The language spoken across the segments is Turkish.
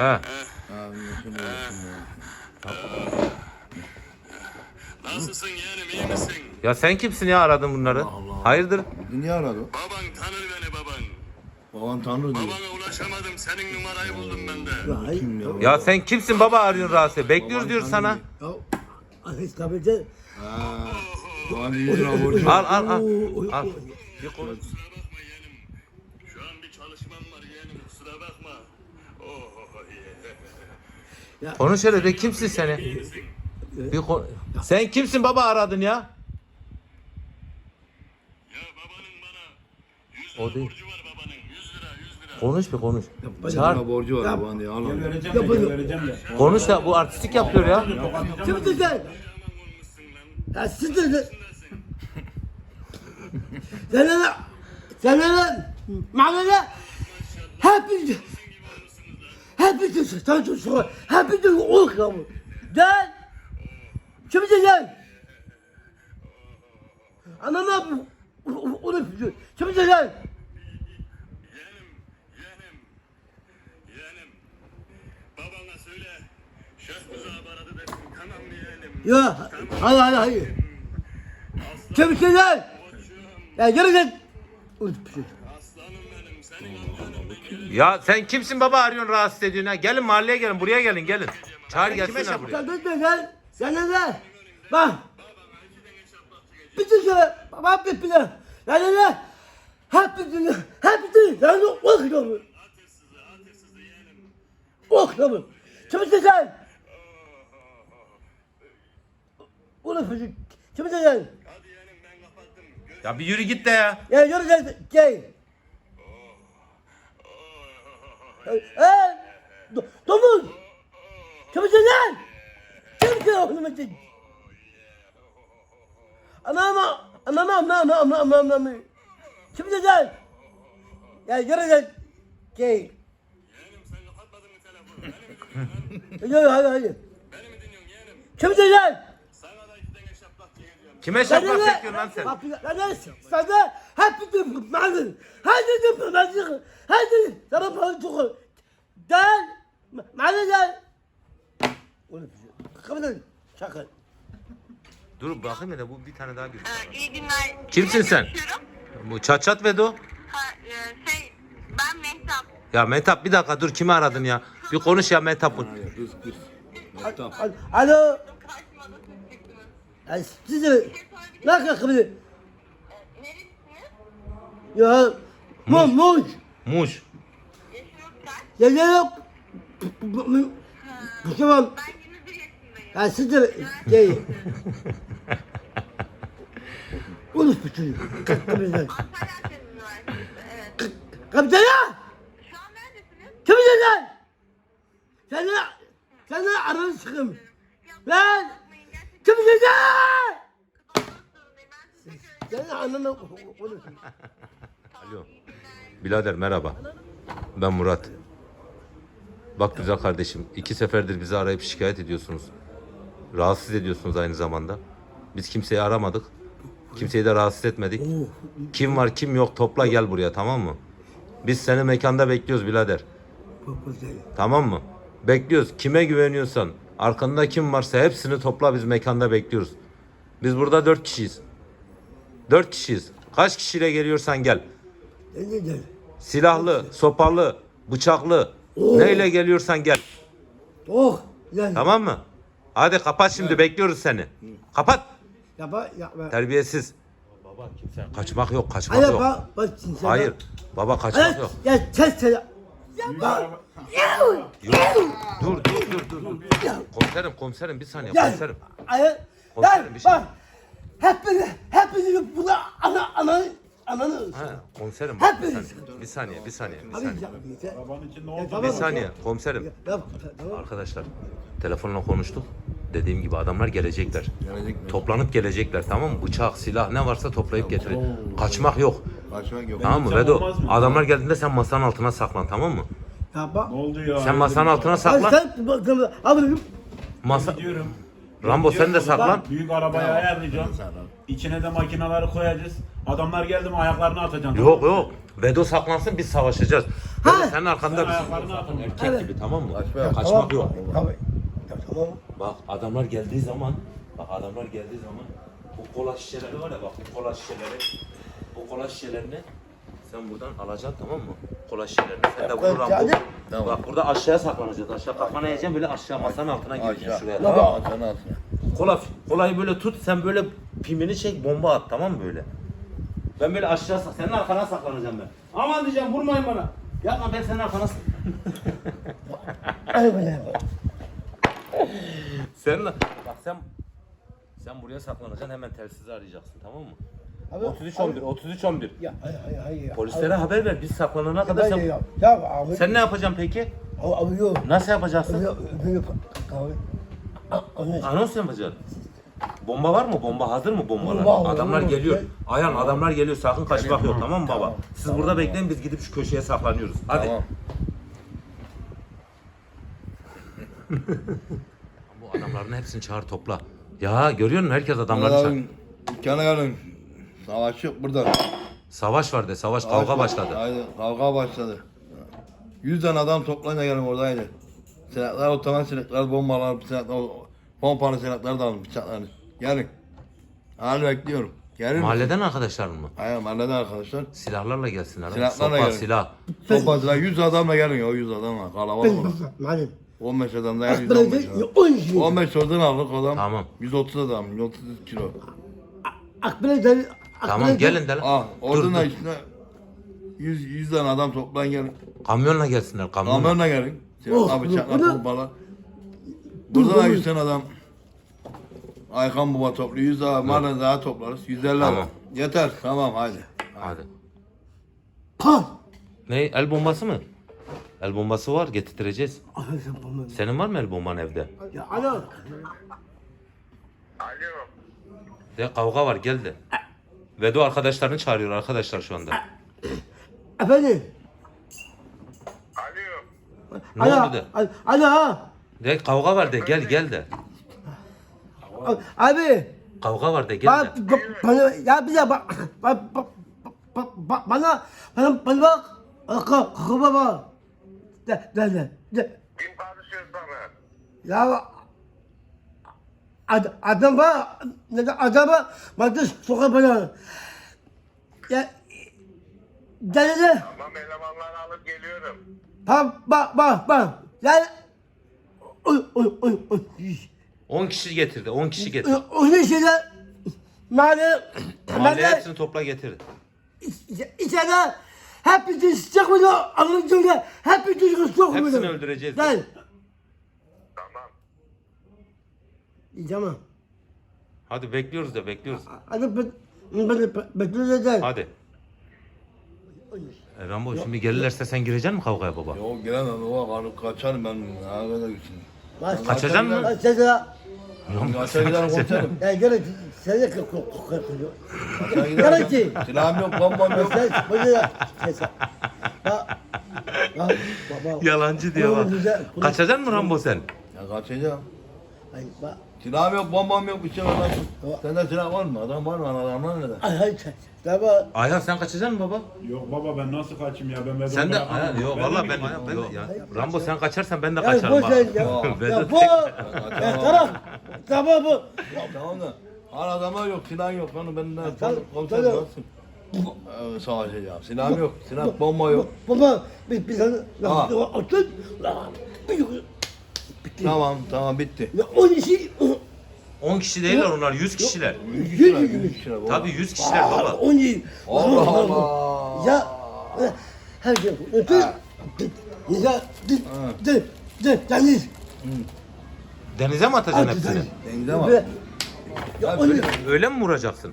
He. Abi yakın olsun ya. Nasılsın yeğenim iyi misin? Ya sen kimsin ya aradın bunları? Allah. Hayırdır? Niye aradı? Baban tanır beni baban. Baban tanrı diyor. Babana ulaşamadım senin numarayı buldum ben de. Kim ya? Ya sen kimsin baba arıyorsun rahatsız. Bekliyoruz tanrı sana. diyor. Ya İstanbul'da Ha. Baban 100 lira borcu. Al al al. Al. Bir konuş. Kusura bakma yeğenim. Şu an bir çalışmam var yeğenim kusura bakma. Oh Konuş hele de kimsin seni? Bir kon- Sen kimsin baba aradın ya? Ya babanın bana 100 lira O değil. borcu var babanın 100 lira 100 lira. Konuş bir konuş. 100 Çağır. borcu var baban diye. Al al. Vereceğim de gel vereceğim de. Konuş da bu artistik yapıyor ya. Kimsin sen? Aman olmuşsun lan. Ya siz de sen ne? Sen ne? Mahallede hepiniz hepiniz sen çocuk hepiniz okuyor mu? Gel. Kimsin sen? Anama onu yapıyor. Kimsin sen? Yeğenim yeğenim. Yeğenim. Babana söyle. Şef buzağı? Ya hayır hayır hayır. Kimsin sen? Ya yürü git. Unutmuşum. Aslanım Ya sen kimsin baba arıyorsun rahatsız ediyorsun ha? Gelin mahalleye gelin buraya gelin gelin. Çağır gelsinler buraya. Sen de gel. Sen de gel. Bak. Bütün şey. Bak bir plan. Sen de gel. Hepsini, hepsini. Sen de? Okuyor mu? Kimsin sen? Unutmuşum. Kimsin sen? Ya bir yürü git de ya. Ya yürü gel. Gel. Hey! Do- Domuz! Kimsin lan? Kimsin oğlum için? Anama, anama, anama, anama, anama, anama. Kimsin sen? Ya yürü gel. Gel. Yeğenim sen kapatmadın mı telefonu? Beni mi dinliyorsun lan? Yürü hadi hadi. Beni mi dinliyorsun yeğenim? Kimsin sen? Sana da iki tane şaplak çekeceğim. Kime şaplak çekiyorsun lan sen? De hep bir tutmadın. Hadi de tutmadın. Hadi sana para çok. Gel. Hadi gel. Kapıdan şaka. Dur bakayım hele bu bir tane daha gülüyor. Ee, İyi günler. Kimsin sen? Bu çat çat Vedo. Ha, e, şey, ben Mehtap. Ya Metap bir dakika dur kimi aradın ya? Bir konuş ya. Mehtap. Al- Alo. Da siz de ne kadar kapıdan? Neresiniz? Ya. Muş. Yaşınız kaç? Ya ya yok. Bu tamam. Ben 21 yaşındayım. Ya siz de gel. Unut bu. Kapıdan. Antalya evet. Kapıdan ya. Şu an neredesiniz? Kimsin sen? Sen de, sen de aranı sıkım. Lan! Kimsin sen? Alo. Birader merhaba. Ben Murat. Bak güzel kardeşim. iki seferdir bizi arayıp şikayet ediyorsunuz. Rahatsız ediyorsunuz aynı zamanda. Biz kimseyi aramadık. Kimseyi de rahatsız etmedik. Kim var kim yok topla gel buraya tamam mı? Biz seni mekanda bekliyoruz birader. Tamam mı? Bekliyoruz. Kime güveniyorsan, arkanda kim varsa hepsini topla biz mekanda bekliyoruz. Biz burada dört kişiyiz. Dört kişiyiz. Kaç kişiyle geliyorsan gel. Ne diyeceksin? Silahlı, sopalı, bıçaklı. Neyle geliyorsan gel. Oh! Lan. Tamam mı? Hadi kapat şimdi bekliyoruz seni. Kapat. Yapma, yapma. Terbiyesiz. Baba kimse kaçmak yok, kaçmak Hayır yok. bak, bak sen. Hayır. Baba kaçmak Hayır, yok. ya sen sen. Ya bak. Yok. Dur dur dur dur. dur. Komiserim komiserim bir saniye Ya. komiserim. Komiserim, bir şey- bak. Hepiniz, hepiniz burada ana, ananı, ananı. Ha, komiserim bak bir Hepiniz. saniye. Bir saniye, bir saniye, bir Abi saniye. ya, ya, Babanın için ne ya, oldu? tamam, Bir saniye komiserim. Ya, ya, tamam. Arkadaşlar telefonla konuştuk. Dediğim gibi adamlar gelecekler. Gelecek mi? Toplanıp gelecekler tamam mı? Bıçak, silah ne varsa toplayıp getirin. Kaçmak yok. Kaçmak yok. Tamam mı olmaz mı? Adamlar geldiğinde sen masanın altına saklan tamam mı? Ya bak. Ne oldu ya? Sen masanın altına Hayır saklan. sen, bak, bak, abi, Masa... Gidiyorum. Rambo sen de saklan. Büyük arabayı ayarlayacağım. İçine de makineleri koyacağız. Adamlar geldi mi ayaklarını atacaksın. Yok yok. Vedo saklansın biz savaşacağız. Ha. senin arkanda bir ayaklarını atın. erkek Evet. gibi tamam mı? Kaçmak yok. Tamam. Ya tamam. Bak adamlar geldiği zaman bak adamlar geldiği zaman bu kola şişeleri var ya bak bu kola şişeleri bu kola şişelerini sen buradan alacaksın tamam mı? Kola şişelerini sen de buradan bu. Bak burada aşağıya saklanacağız. Aşağı kafana yiyeceksin böyle aşağı masanın altına gireceksin şuraya. Tamam. Aşağına at. Kola kolayı böyle tut sen böyle pimini çek bomba at tamam mı böyle? Ben böyle aşağı sak- senin arkana saklanacağım ben. Aman diyeceğim vurmayın bana. Yapma ben senin arkana sak- Ay bak sen sen buraya saklanacaksın hemen telsizi arayacaksın tamam mı? Abi, 33 11 33 11. Ya hayır hayır hayır. Polislere haber ver biz saklanana kadar sen ya. Ya abi. Sen ne yapacaksın peki? Abi abi yok. Nasıl yapacaksın? Yok yok. Anne. Anons yapacaksın. Bomba var mı? Bomba hazır mı bombalar? Bomba var, adamlar bomba. geliyor. Ayhan adamlar geliyor. Sakın kaçmak yok tamam mı baba? Siz burada bekleyin biz gidip şu köşeye saklanıyoruz. Hadi. Tamam. Bu adamların hepsini çağır topla. Ya görüyor musun? Herkes adamları çağır. Bunların dükkana gelin. Savaş yok burada. Savaş var de. Savaş kavga başladı. Haydi kavga başladı. Yüz tane adam toplayınca gelin oradaydı. Silahlar, otomatik silahlar, bombalar, silahlar, pompalı silahlar da alın, bıçaklarını. Gelin. Hal bekliyorum. Gelin. Mahalleden arkadaşlar mı? Hayır mahalleden arkadaşlar. Silahlarla gelsinler. Silahlarla Sopa, gelin. silah. Toplantılar 100 adamla gelin o 100 adamla. Kalabalık olur. Madem. 15 adam da gel 115 Böyle adam. 10 kişi. 15 oradan aldık adam. Tamam. 130 adam, 130 kilo. Akbile. Tamam gelin de. Ah, Dur, oradan da işte 100, 100 tane adam toplayın gelin. Kamyonla gelsinler. Kamyonla. Kamyonla gelin. Silahlar, Oh, bıçaklar, bunu- pompalar. Dur, Burada da dur. 100 tane adam. Aykan Baba topluyor. 100 daha, Marla daha toplarız. 150 Tamam. adam. Yeter. Tamam hadi. Hadi. Pa. Ne? El bombası mı? El bombası var getirtireceğiz. Sen bana. Senin var mı el bomban evde? Ya. Alo. De kavga var gel de. Vedo arkadaşlarını çağırıyor arkadaşlar şu anda. Efendim. Alo. Ne Ana. oldu de? Ana. De kavga var de gel gel de. Abi. Kavga var de gel Bak de. bak- bana ya bir de bak bak bak bak bak bana bana bana bak. Kaka baba. De de de. de. Kim konuşuyor sana? Ya ad, adam var, ne de adama bana soka bana. Ya Gelene Tamam elemanları alıp geliyorum. bak bak bak bak. Yani oy oy oy oy. 10 kişi getirdi 10 kişi getirdi. O ne şeyler mahalle Mahalleye mahalle hepsini topla getir. içeride hepinizi sıcak mıydı anlayacağım hepinizi çok muydu? Hepsini öldüreceğiz. Gel. Tamam. Tamam. Hadi bekliyoruz da bekliyoruz. Hadi ben ben bekliyorum. Hadi. E, Rambo şimdi gelirlerse sen gireceksin mi kavgaya baba? Yok giremem baba. Kalıp kaçarım ben. Ha kadar gitsin. Kaçacaksın mı? Lan sen de Kaçar giderim komiserim. ya gel sen de kokuyor. Kaçar Gel giderim. ki. Silahım yok, bombam yok. Sen böyle sen sen. Bak. Bak baba. Yalancı diyor bak. Kaçacaksın mı Rambo sen? Ya kaçacağım. Ay bak. Silahım yok, bombam yok, bir şey var. Sende silah var mı? Adam var mı? Adamlar nerede? Ay ay sen. Tamam. Ayhan sen kaçacaksın mı baba? Yok baba ben nasıl kaçayım ya ben Vedat'ı Sen de bırakamam. Ayhan yok valla ben, ben, ben ya. Rambo sen kaçarsan ben de Ya kaçarım bu ha. sen ya. Ben Ya bu. Ya tamam. Tamam bu. Tamam da. Hala adamlar yok, silah yok. Onu ben ne tamam, komiserim tamam. nasıl? Ee, savaşacağım. Silahım yok, silah, bomba yok. Baba bir bir tane. Aa. Atın. Bir Tamam, tamam bitti. Ya on işi. 10 kişi değiller onlar 100 kişiler. 100 kişi, 100 kişi. baba. Tabii 100 kişiler baba. On işi. Allah Allah. Ya her şey ötür. Ya dı dı dı deniz. Denize mi atacaksın hepsini? Denize bak. Ve- Ya Öyle mi vuracaksın?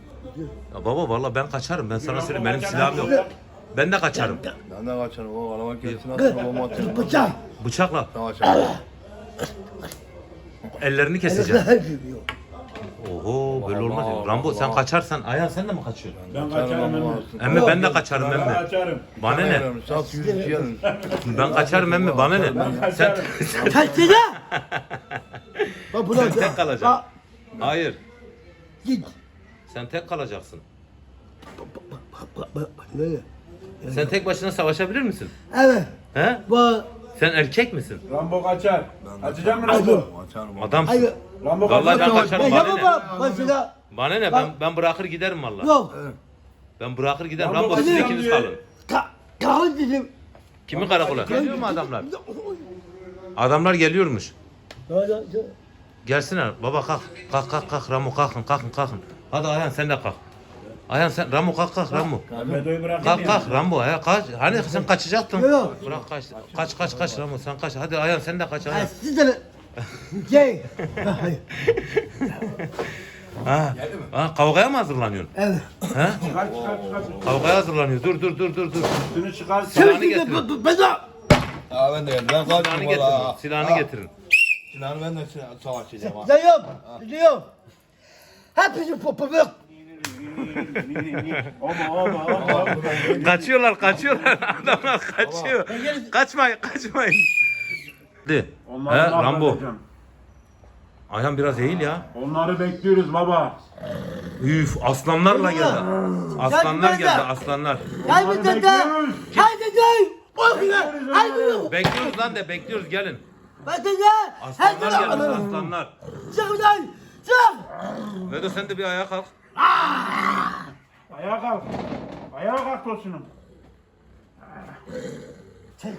Ya baba valla ben kaçarım. Ben sana söyleyeyim benim silahım yok. Ben de kaçarım. Ben de kaçarım. O araba kessin atın, bomba atın. bıçak. Bıçakla Savaşacağım. Ellerini şey yok. Oho böyle olmaz. ya. Allah Rambo sen kaçarsan Ayhan sen de mi kaçıyorsun? Ben Kaçarım, emmi. atsın. Emmi ben de kaçarım Ben emmi. kaçarım. Bana ne? Sat 100 kişi yerim. Ben kaçarım emmi bana ne? Ben Sen, kaçarım. Kaçtı da. Bak buna sen tek kalacaksın. Bak, Hayır. Git. Sen tek kalacaksın. Bak bak bak böyle. Sen tek başına savaşabilir misin? Evet. He? Bu Sen erkek misin? Rambo kaçar. Açacak mı Hadi. Rambo? Açarım. Adamsın. hayır. Rambo Vallahi ben kaçar. kaçarım. Ya Bana ne? Mesela Bana ne? Ben, ben bırakır giderim valla. yok. Ben bırakır giderim. Rambo Rambo siz ikiniz diyor. kalın. Ka kahve dedim. Kimi karakola? Geliyor mu adamlar? Adamlar geliyormuş. Gelsinler. Baba kalk. Kalk kalk kalk. Ramo kalkın kalkın kalkın. Hadi Ayhan sen de kalk. Ayhan sen Ramo kalk kalk Ramo. Ben Bedo'yu bırakayım Kalk ya. kalk Rambo ya kaç. Hani sen kaçacaktın. Yok, yok. Bırak kaç. Kaç kaç kaç Rambo sen kaç. Hadi Ayhan sen de kaç Ayhan. Ha, Siz de Gel. Hayır. Ha. Ha kavgaya mı hazırlanıyorsun? Evet. Ha? Çıkar çıkar çıkar. Kavgaya hazırlanıyor. Dur dur dur dur dur. Üstünü çıkar. Silahını getirin. de bu- ben de Aa ben de geldim. Ben Silahını kaçtım getirin. valla. Silahını Ha, getirin. Silahını ben de savaşacağım ha. Popüler. Ama ama ama. Kaçıyorlar kaçıyorlar. Adamlar kaçıyor. Kaçmayın kaçmayın. Onları He Rambo. yapacağım? Ayhan biraz eğil ya. Onları bekliyoruz baba. Üf aslanlarla geldi. Aslanlar Geldi, aslanlar. Haydi dede. bekliyoruz. Dede. Okula. Haydi. Bekliyoruz lan de bekliyoruz gelin. Dede. Aslanlar geldi aslanlar. Çık buradan. Çık. Vedo sen de bir ayağa kalk. Ayağa kalk. Ayağa kalk tosunum. Sen.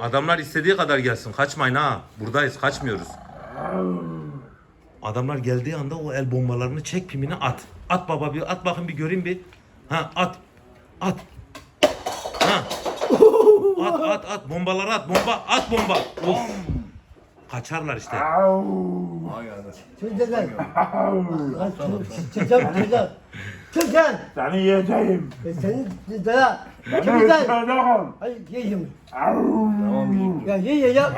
Adamlar istediği kadar gelsin. Kaçmayın ha. Buradayız. Kaçmıyoruz. Adamlar geldiği anda o el bombalarını çek pimini at. At baba bir at bakın bir göreyim bir. Ha at. At. Ha. At at at bombaları at bomba at bomba. Of. Kaçarlar işte. Ha geldi. Çık dede. Çık sen. Çık sen. Çık sen. Seni yiyeceğim. E, Senin dede. Beni Çık sen. öldüreceğim. Hadi yiyeyim. Tamam iyi. Ya ye ye ya.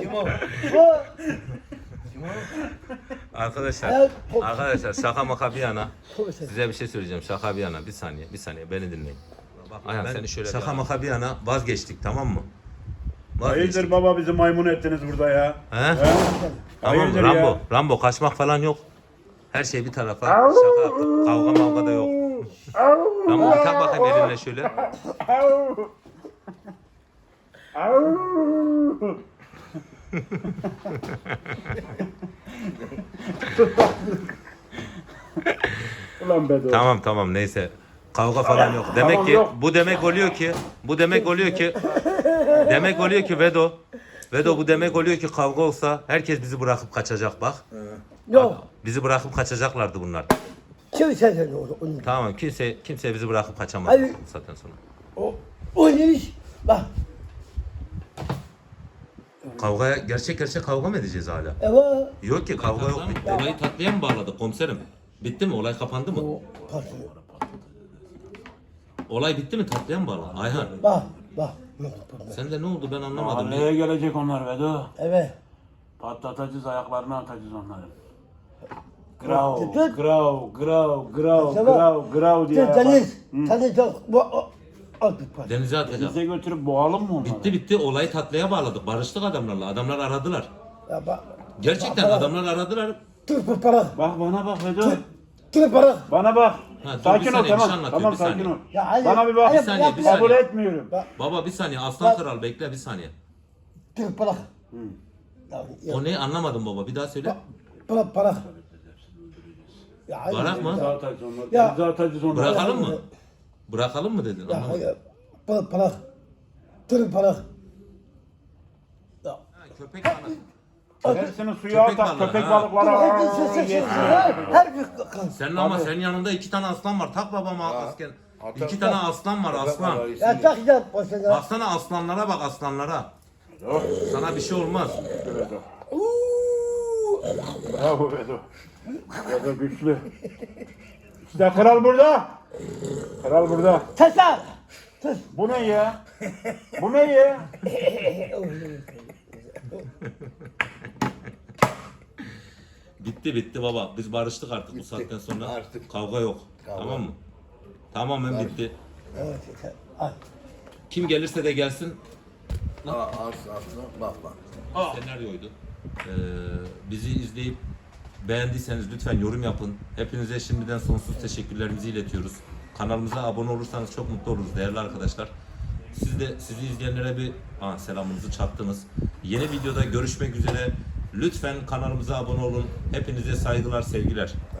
Kim o? O. Arkadaşlar. Evet, o- Arkadaşlar şaka maka bir yana. Size bir şey söyleyeceğim. Şaka bir yana. Bir saniye. Bir saniye. Beni dinleyin. Ayhan seni şöyle şaka maka bir yana vazgeçtik tamam mı? Hayırdır baba bizi maymun ettiniz burada ya. He? He? Tamam Hayırdır Rambo. ya? Rambo kaçmak falan yok. Her şey bir tarafa. Şaka. Kavga mavga da yok. Rambo bir tak bakayım elinle şöyle. Ulan Bedo. Tamam tamam neyse. Kavga falan yok. Demek Tamam, ki yok. bu demek oluyor ki bu demek oluyor ki demek oluyor ki Vedo Vedo bu demek oluyor ki kavga olsa herkes bizi bırakıp kaçacak bak. Yok. Bizi bırakıp kaçacaklardı bunlar. Kim sen sen onu? onu. Tamam kimse kimse bizi bırakıp kaçamaz Hayır. zaten sonra. O, o iş? Bak. Kavgaya gerçek gerçek kavga mı edeceğiz hala? Eva. Yok ki kavga yok. Olayı tatlıya mı bağladık komiserim? Bitti mi? Olay kapandı mı? O. Olay bitti mi? Tatlıya mı bağladık? Ayhan. Bak. Bak. Yok. Sen de ne oldu ben anlamadım. Mahalleye gelecek onlar Bedo. Evet. Patlatacağız ayaklarını atacağız onları. Grav, Tut. grav, grav, grav, Tamam. grav, grav diye. Sen deniz. Deniz çok. Bu. Bir patron. Denize atacağım. Bize götürüp boğalım mı onları? Bitti bitti olayı tatlıya bağladık. Barıştık adamlarla. Adamlar aradılar. Ya bak. Gerçekten Bak, adamlar aradılar. Dur bu para. Bak bana bak Bedo. Dur para. Bana bak. Ha, dur bir sakin ol saniye, bir şey tamam. tamam bir sakin saniye. ol. Ya. Bana bir bak. Bir saniye, bir yap. Kabul saniye. etmiyorum. Baba bir saniye aslan kral bekle bir saniye. Dur para. Ya, ya. O ne anlamadım baba bir daha söyle. Para para. Ya hayır. Barak mı? Denize atacağız onları. Ya. Denize atacağız onları. Bırakalım mı? Bırakalım mı dedin? Ya Anlamadım. hayır. Para para. Dur para. Ya. Köpek balığı. Hepsini suya Köpek atar. balığı, Köpek ha. balıkları. Hadi sen sen sen. yesin. Her bir kan. Senin ama senin yanında iki tane aslan var. Tak babama asken. atar. İki tane aslan var aslan. Ya tak ya boşuna. Baksana aslanlara bak aslanlara. Sana bir şey olmaz. Bravo Bedo. Bedo güçlü. İşte kral burada. Kral burada. Ses al. Ses. Bu ne ya? Bu ne ya? Bitti bitti baba. Biz barıştık artık bu saatten sonra. Artık. Kavga yok. Kavga Tamam mı? Tamamen bitti. Evet. sen- Al. Kim gelirse de gelsin. Aa, as, aslan bak bak. senaryoydu. Ee, bizi izleyip beğendiyseniz lütfen yorum yapın. Hepinize şimdiden sonsuz teşekkürlerimizi iletiyoruz. Kanalımıza abone olursanız çok mutlu oluruz değerli arkadaşlar. Siz de sizi izleyenlere bir Aa, selamınızı çattınız. Yeni videoda görüşmek üzere. Lütfen kanalımıza abone olun. Hepinize saygılar, sevgiler.